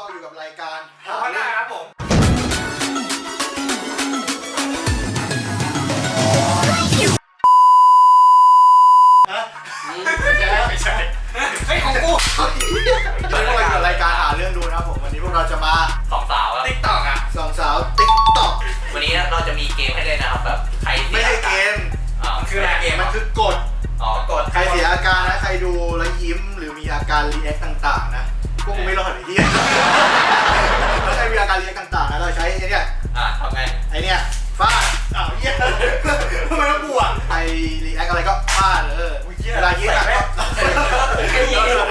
เราอยู่กับรายการหาหน้าครับผม ไม่ใช่ เฮ้ยของกูพวกเราอยู่กับรายการหาเรื่องดูนะครับผมวันนี้พวกเราจะมาสองสาวครับติ๊กตอกอะสองสาวติ๊กต็อกวันนี้เราจะมีเกมให้เล่นนะครับแบบใครไม่ใช่เกมอ่าคืออะไรเกมมันอะคือกฎอ๋อกดใครเสียอาการนะใครดูแล้วยิ้มหรือมีอาการรีแอคต่างๆนะพ วกกูไม่รอดไอ้ที่ถ้าใครมีอาการรีแอคต่างๆนะเราใช้ไอ้เนี่ยอะทำไงไอ้เนี่ยฟาดอ้าวเหี้ยทำไมต้องบวกใครรีแอคอะไรก็ฟาดเออเวลายิ้มอะก็แค่ยิงเข้า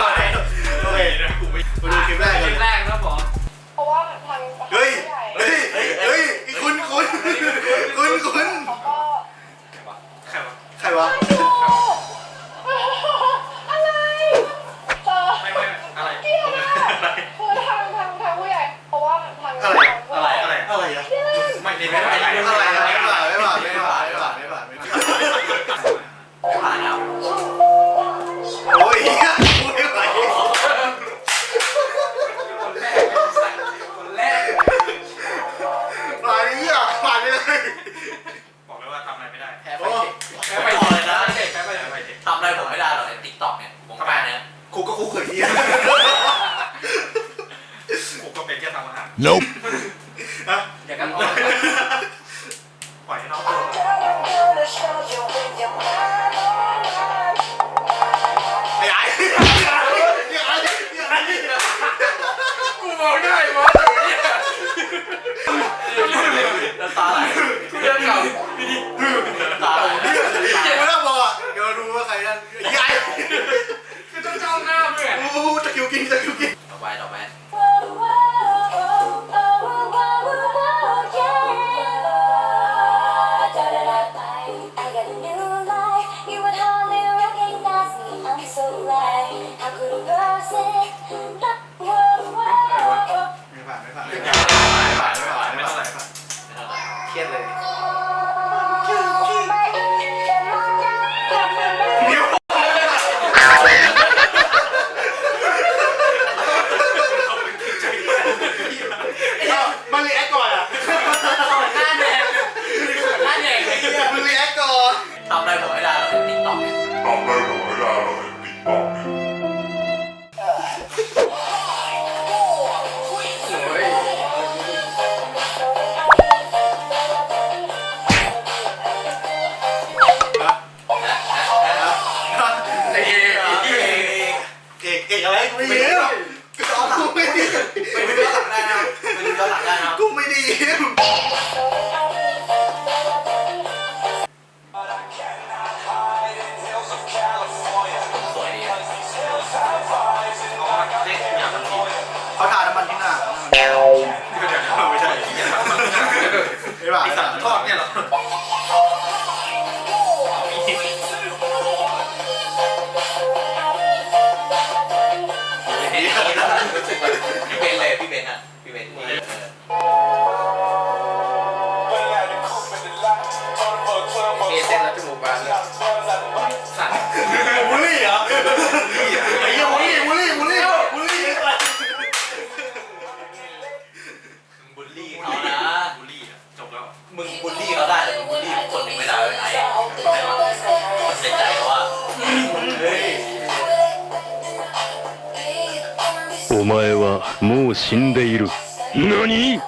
ก่อนทำอะไรผมไม่ได้หรอกในติ๊กต็อกเนี่ย お前はもう死んでいる。何？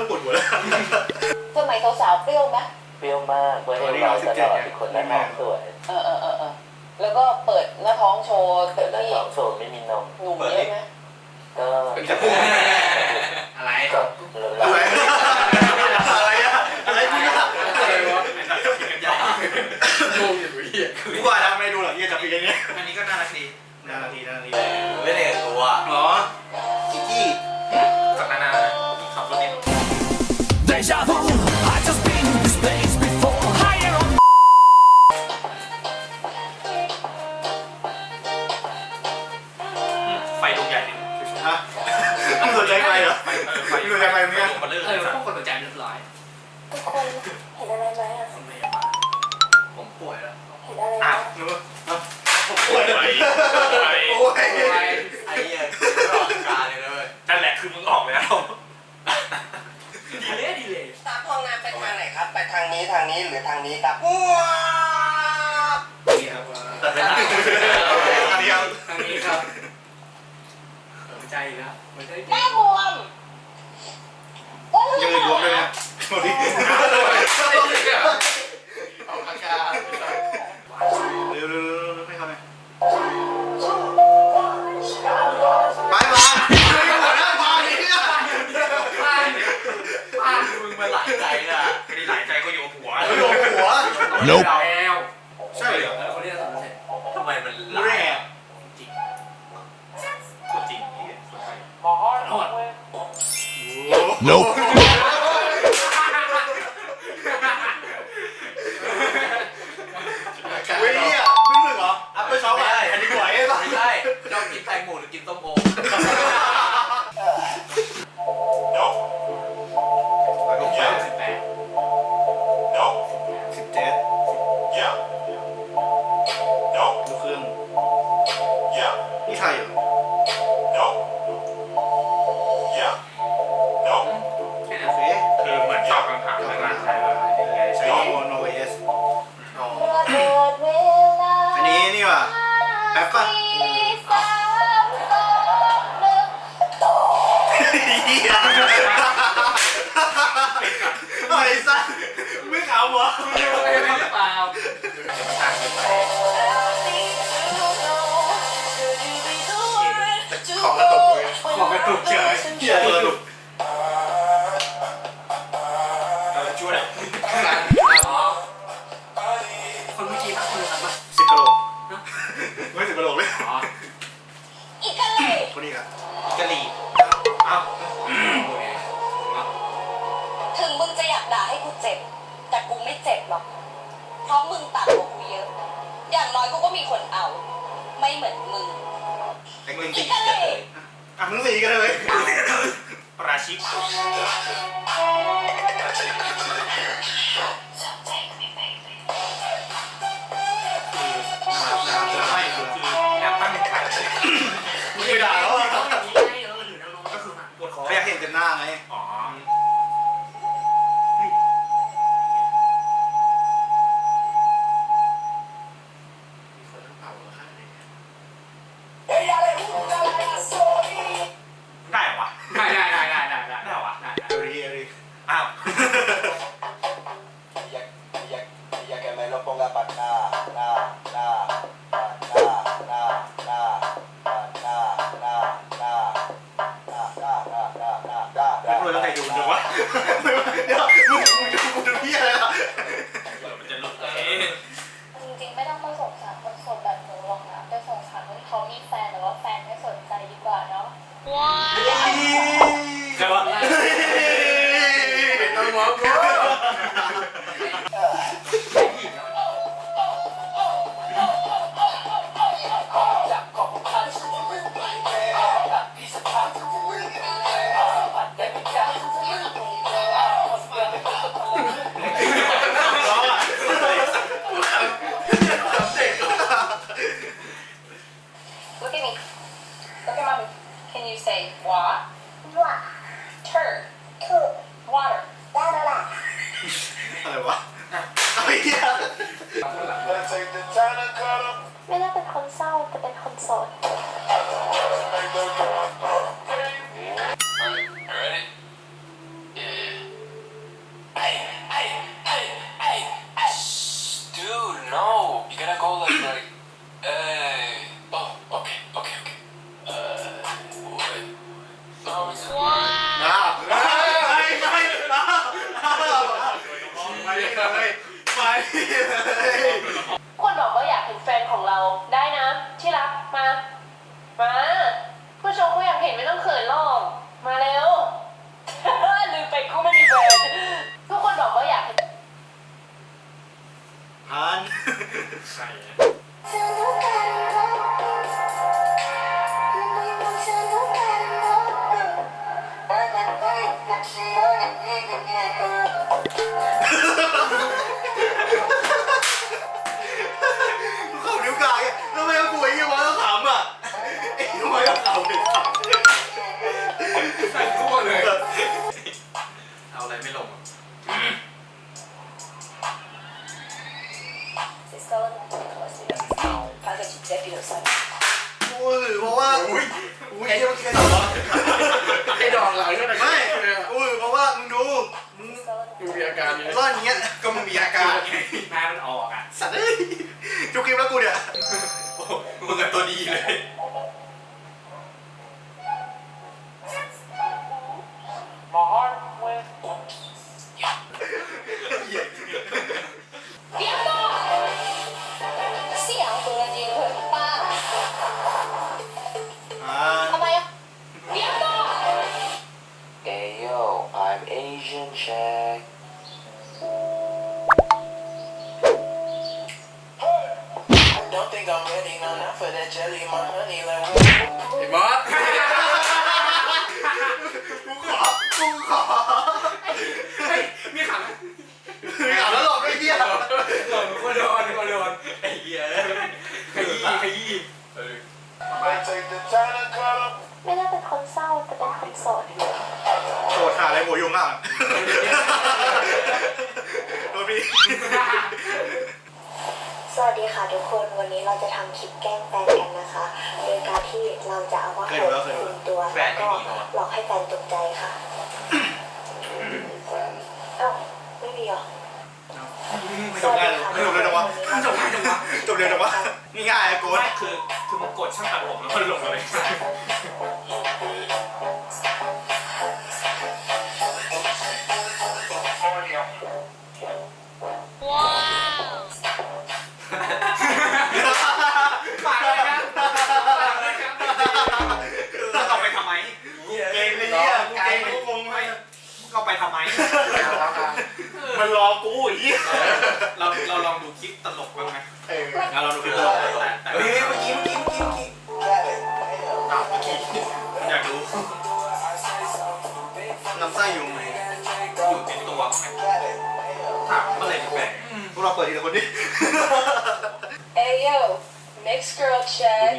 ริ่มปวดหัวแล้ว สมัยสาวๆเปรี้ยวไหมเปรี้ยวมากเพื่อให้เราตลอดเป็นคนหน้าท้องสวยเออเออเออเออแล้วก็เปิดหน้าท้องโชว์เต็แต่มหน้าที่ท้องโสดไม่มีนม หนุ่มเยอะไหมก็จะพูดอะไรก็ลดอะไรละอะไรอะอะไรกูเนี่ยอะไรวะไอ้สัตว์ผิดกันยากงงอยู่เหี้ยกูก่อนทำไม่ดูหรอกเฮียจับปีกันเนี้ยอันนี้ก็น่ารักดีนาทีนาทีไม่ได้ ไปไหมอะ มันเลิกเอเลอยพวกคนตกใจเรียบร้อยทุคนเห็นอะไรไหมอะผมป่วยแล้วเห็นอะไรไหมอะหผมป่วยไปโอ้ไอ้เหี้ยรอการเลยนะเว้ยนั่นแหละคือมึงออกแล้วดีเลยดีเลยตาพองน้ำไปทางไหนครับ ไปทางนี้ทางนี้หรือทางนี้ครับว้าบตัครับทางนี้ครับหัวใจอีกแล้วหัวใจแม่บวม Nope แล้วใช่เหรอแล้วคนที่เราสอนเสร็จทำไมมันหลาร่ยจริงจริงที่สุดท้าย Nope พอดีครับกะหรี่เอ้าถึงมึงจะอยากด่าให้กูเจ็บ แต่กูไม่เจ็บหรอก เพราะมึงต่ำกว่ากูเยอะ อย่างน้อยกูก็มีคนเอา ไม่เหมือนมึงไอ้มึงตีกันเลยอะมึงตีกันเลยปราชิก Look at me. Look at mommy. Can you say wah? Wah. ไม่ได้เป็นคนเศร้าแต่เป็นคนโสด ใส่นะ don't think I'm ready, no, not for that jelly, my honey, like, ไอ้มอสกูขอกูขอเฮ้ยมีขังไม่เอาแล้วหรอกไอ้เหี้ยหล่นคนโดนคนโดนไอ้เหี้ยขยี้ขยี้เออ might take the time to cut up. ไม่ได้เป็นคนเศร้าแต่เป็นคนโสดโสดหาอะไรหัวยุงอะโดนพี่สวัสดีค่ะทุกคน วันนี้เราจะทำคลิปแกล้งแฟนกันนะคะ โดยการที่เราจะเอาว่าเคใคยรดูแล้วเคยดูคุมตัวแล้วก็หลอกให้แฟนตกใจค่ะเอ้าไม่มีเหรอไม่จบง่ายเลยไม่จบเลยนะวะจบง่ายจังวะจบเลยนะวะง่ายๆไอ้โกดไม่คือคือมันกดช่างตัดผมแล้วมันลงมาเลย น้ำไส้อยู่ไหมอยู่ในตัวไหมถามเมื่อไหร่จะแบ่งพวกเราเปิดทีละคนดิ Hey yo mixed girl check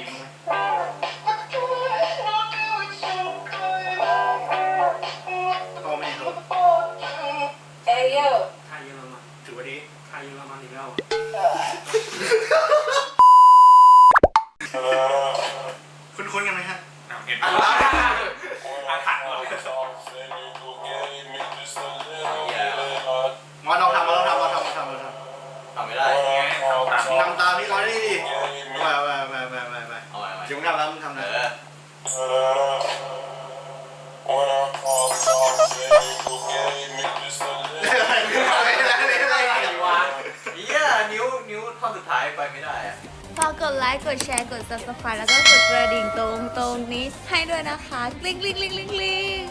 ท้ายไปไม่ได้อะฝากกดไลค์กดแชร์กด subscribe แล้วก็กดกระดิ่งตรงตรงนี้ให้ด้วยนะคะกลิ้งกลิ้งกลิ้งกลิ้งกลิ้ง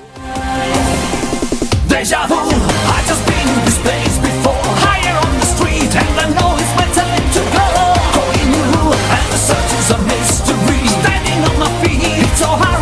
Deja vu, I just been in this place before. Higher on the street, and I know it's my time to go. Going new, and the search is a mystery. Standing on my feet, it's so hard.